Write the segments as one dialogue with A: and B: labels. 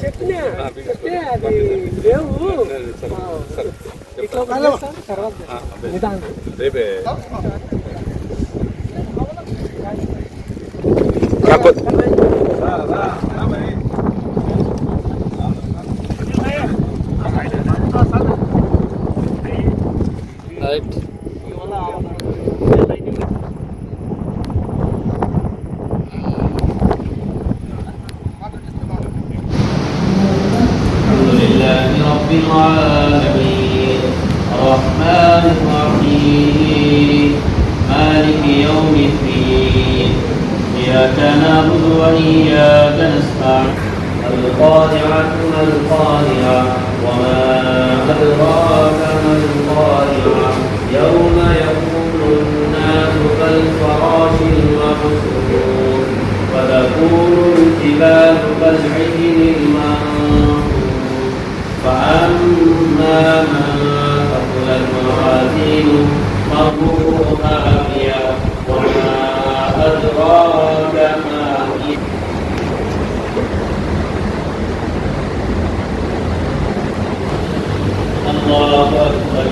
A: చెప్పినా చెప్తే అది లేవు ఇట్లా
B: رب العالمين. الرحمن الرحيم. مالك يوم الدين. إياك نعبد وإياك نستعين. القارعة ما القارعة وما أدراك ما القارعة يوم يكون وما أدراك ما هي الله أكبر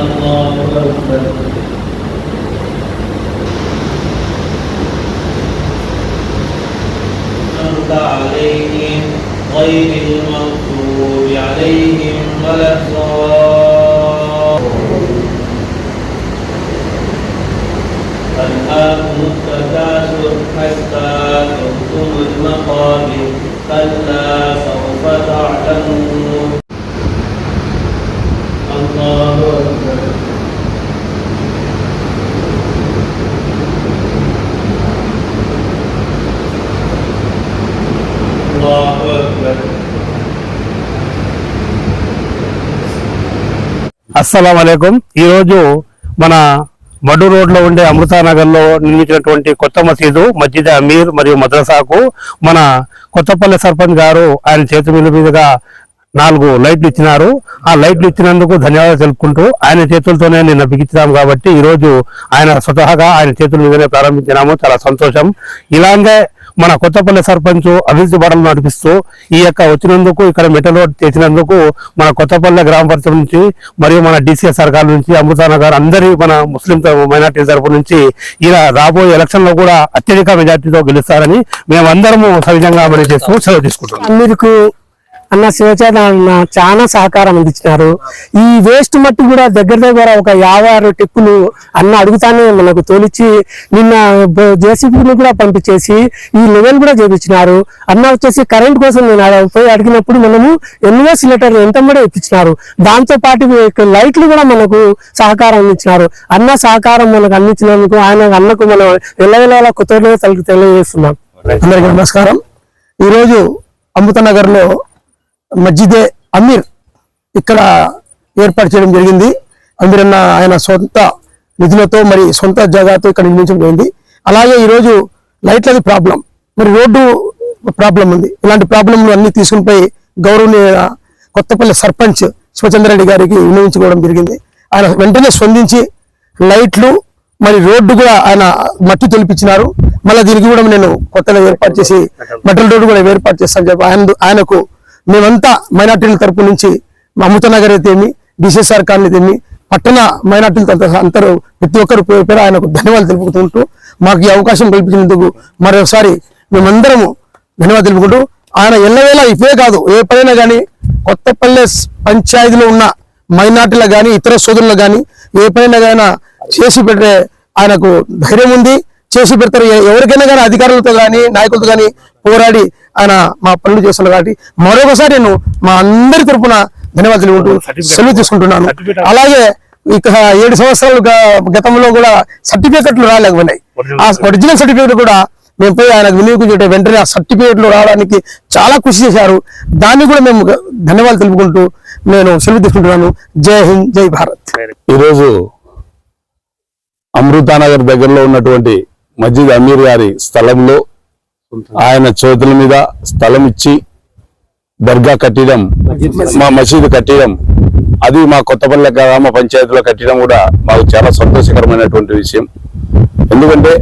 B: الله أكبر عليهم غير المغضوب عليهم ولا الضالين. حتى زرتم المقابر كلا سوف تعلمون الله أكبر الله أكبر
C: అస్సలం అయికం ఈరోజు మన మడు రోడ్లో ఉండే అమృతానగర్లో నిర్మించినటువంటి కొత్త మసీదు మస్జిద్ అమీర్ మరియు మద్రసాకు మన కొత్తపల్లి సర్పంచ్ గారు ఆయన చేతి మీద మీదుగా నాలుగు లైట్లు ఇచ్చినారు. ఆ లైట్లు ఇచ్చినందుకు ధన్యవాదాలు తెలుపుకుంటూ ఆయన చేతులతోనే నిన్న బిగించినాం కాబట్టి ఈ రోజు ఆయన స్వతహాగా ఆయన చేతుల మీదనే ప్రారంభించినాము. చాలా సంతోషం. ఇలాగే మన కొత్తపల్లి సర్పంచ్ అభివృద్ధి బడలు నడిపిస్తూ ఈ యొక్క వచ్చినందుకు ఇక్కడ మెటల్ రోడ్ తెచ్చినందుకు మన కొత్తపల్లి గ్రామ పరిషత్ నుంచి మరియు మన డిసిఎస్ సర్కార్ నుంచి అమృతానగర్ అందరి మన ముస్లిం మైనార్టీ తరపు నుంచి ఇలా రాబోయే ఎలక్షన్లో కూడా అత్యధిక మెజార్టీతో గెలుస్తారని మేమందరము సవిధంగా అమలు చేస్తూ సెలవు తీసుకుంటాం
A: అందరికీ అన్న శివచేత అన్న చాలా సహకారం అందించినారు. ఈ వేస్ట్ మట్టి కూడా దగ్గర దగ్గర ఒక యాభై ఆరు టిప్పులు అన్న అడుగుతానే మనకు తోలిచ్చి నిన్న జేసీబీని కూడా పంపించేసి ఈ లెవెల్ కూడా చేపించినారు. అన్న వచ్చేసి కరెంట్ కోసం నేను పోయి అడిగినప్పుడు మనము ఎన్నో సిలిండర్లు ఎంత కూడా ఇప్పించినారు దాంతో పాటు లైట్లు కూడా మనకు సహకారం అందించినారు. అన్న సహకారం మనకు అందించినందుకు ఆయన అన్నకు మనం ఎల్లవెల్ల కొత్త తెలియజేస్తున్నాం.
D: అందరికీ నమస్కారం. ఈరోజు అమృతనగర్లో మస్జిదే అమీర్ ఇక్కడ ఏర్పాటు చేయడం జరిగింది. అమీర్ అన్న ఆయన సొంత నిధులతో మరి సొంత జాగాతో ఇక్కడ నిర్మించడం జరిగింది. అలాగే ఈరోజు లైట్లది ప్రాబ్లం. మరి రోడ్డు ప్రాబ్లం ఉంది. ఇలాంటి ప్రాబ్లంలు అన్ని తీసుకుని పోయి గౌరవనీయ కొత్తపల్లి సర్పంచ్ శివచంద్రరెడ్డి గారికి వినియోగించుకోవడం జరిగింది. ఆయన వెంటనే స్పందించి లైట్లు మరి రోడ్డు కూడా ఆయన మట్టి తొలిపించినారు మళ్ళీ దీనికి కూడా నేను కొత్తగా ఏర్పాటు చేసి మెటల్ రోడ్డు కూడా ఏర్పాటు చేస్తాను చెప్పి ఆయన ఆయనకు మేమంతా మైనార్టీల తరపు నుంచి మా అమృతనగర్ అయితేమి డిసిఎస్ఆర్ కాలనీ పట్టణ మైనార్టీల తరపు అందరూ ప్రతి ఒక్కరు పేరు ఆయనకు ధన్యవాదాలు తెలుపుకుంటూ మాకు ఈ అవకాశం కల్పించినందుకు మరోసారి మేమందరము ధన్యవాదాలు తెలుపుకుంటూ ఆయన ఎల్లవేళ ఇవే కాదు ఏ పనైనా కానీ కొత్తపల్లె పంచాయతీలో ఉన్న మైనార్టీలకు కానీ ఇతర సోదరులకు కానీ ఏ పనైనా కానీ చేసి పెట్టే ఆయనకు ధైర్యం ఉంది. చేసి పెడతారు. ఎవరికైనా కానీ అధికారులతో కానీ నాయకులతో కానీ పోరాడి ఆయన మా పనులు చేస్తున్నారు కాబట్టి మరొకసారి నేను మా అందరి తరపున ధన్యవాదాలు తెలుపుకుంటూ సెలవు తీసుకుంటున్నాను. అలాగే ఇక ఏడు సంవత్సరాలు గతంలో కూడా సర్టిఫికెట్లు రాలేకపోయినాయి. ఆ ఒరిజినల్ సర్టిఫికెట్ కూడా మేము పోయి ఆయనకు వినియోగించే వెంటనే ఆ సర్టిఫికెట్లు రావడానికి చాలా కృషి చేశారు. దాన్ని కూడా మేము ధన్యవాదాలు తెలుపుకుంటూ నేను సెలవు తీసుకుంటున్నాను. జై హింద్ జై భారత్.
E: ఈరోజు అమృతానగర్ దగ్గరలో ఉన్నటువంటి మస్జిద్ అమీర్ గారి స్థలంలో ఆయన చేతుల మీద స్థలం ఇచ్చి దర్గా కట్టడం మా మసీదు కట్టడం అది మా కొత్తపల్లి గ్రామ పంచాయతీలో కట్టడం కూడా మాకు చాలా సంతోషకరమైనటువంటి విషయం. ఎందుకంటే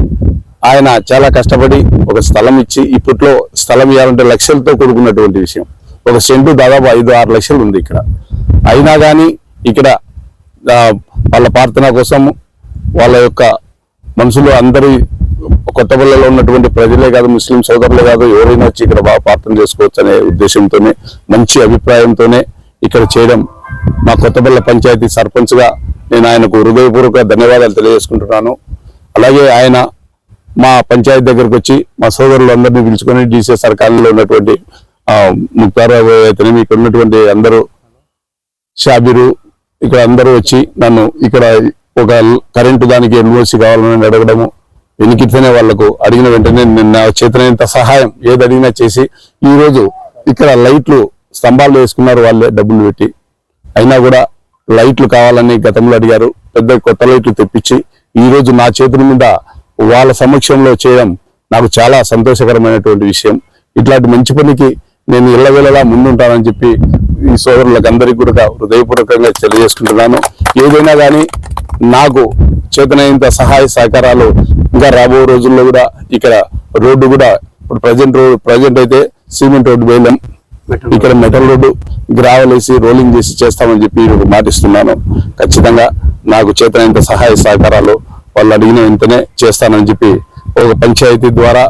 E: ఆయన చాలా కష్టపడి ఒక స్థలం ఇచ్చి ఇప్పట్లో స్థలం ఇవ్వాలంటే లక్షలతో కూడుకున్నటువంటి విషయం. ఒక సెంటు దాదాపు ఐదు ఆరు లక్షలు ఉంది ఇక్కడ. అయినా కానీ ఇక్కడ వాళ్ళ ప్రార్థన కోసం వాళ్ళ యొక్క మనుషులు అందరి కొత్తపల్లిలో ఉన్నటువంటి ప్రజలే కాదు ముస్లిం సోదరులే కాదు ఎవరైనా వచ్చి ఇక్కడ బాగా ప్రార్థన చేసుకోవచ్చు అనే ఉద్దేశంతోనే మంచి అభిప్రాయంతోనే ఇక్కడ చేయడం మా కొత్తపల్లి పంచాయతీ సర్పంచ్గా నేను ఆయనకు హృదయపూర్వక ధన్యవాదాలు తెలియజేసుకుంటున్నాను. అలాగే ఆయన మా పంచాయతీ దగ్గరకు వచ్చి మా సోదరులు అందరినీ పిలుచుకొని డీసీఎస్ఆర్ కాలనీలో ఉన్నటువంటి ఆ, అయితేనేమి ఇక్కడ ఉన్నటువంటి అందరూ షాబిరు ఇక్కడ అందరూ వచ్చి నన్ను ఇక్కడ ఒక కరెంటు దానికి ఎన్ఓసి కావాలని అడగడము వెనికితేనే వాళ్ళకు అడిగిన వెంటనే నిన్న చేతనైనంత సహాయం ఏది అడిగినా చేసి ఈరోజు ఇక్కడ లైట్లు స్తంభాలు వేసుకున్నారు వాళ్ళే డబ్బులు పెట్టి. అయినా కూడా లైట్లు కావాలని గతంలో అడిగారు. పెద్ద కొత్త లైట్లు తెప్పించి ఈరోజు నా చేతుల మీద వాళ్ళ సమక్షంలో చేయడం నాకు చాలా సంతోషకరమైనటువంటి విషయం. ఇట్లాంటి మంచి పనికి నేను ఇళ్ళవేళలా ముందుంటానని చెప్పి ఈ సోదరులకు అందరికీ కూడా హృదయపూర్వకంగా తెలియజేసుకుంటున్నాను. ఏదైనా కానీ నాకు చేతనైనంత సహాయ సహకారాలు ఇంకా రాబో రోజుల్లో కూడా ఇక్కడ రోడ్డు కూడా ఇప్పుడు ప్రజెంట్ రోడ్ ప్రజెంట్ అయితే సిమెంట్ రోడ్డు వేయలేం ఇక్కడ మెటల్ రోడ్డు గ్రావెల్ వేసి రోలింగ్ చేసి చేస్తామని చెప్పి మీకు మాటిస్తున్నాను. ఖచ్చితంగా నాకు చేతనైనంత సహాయ సహకారాలు వాళ్ళు అడిగిన వెంటనే చేస్తానని చెప్పి ఒక పంచాయతీ ద్వారా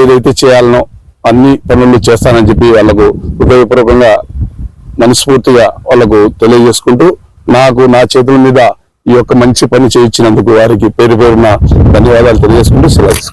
E: ఏదైతే చేయాలనో అన్ని పనులు చేస్తానని చెప్పి వాళ్ళకు హృదయపూర్వకంగా మనస్ఫూర్తిగా వాళ్ళకు తెలియజేసుకుంటూ నాకు నా చేతుల మీద ఈ యొక్క మంచి పని చేయించినందుకు వారికి పేరు పేరున ధన్యవాదాలు తెలియజేసుకుంటూ సెలవు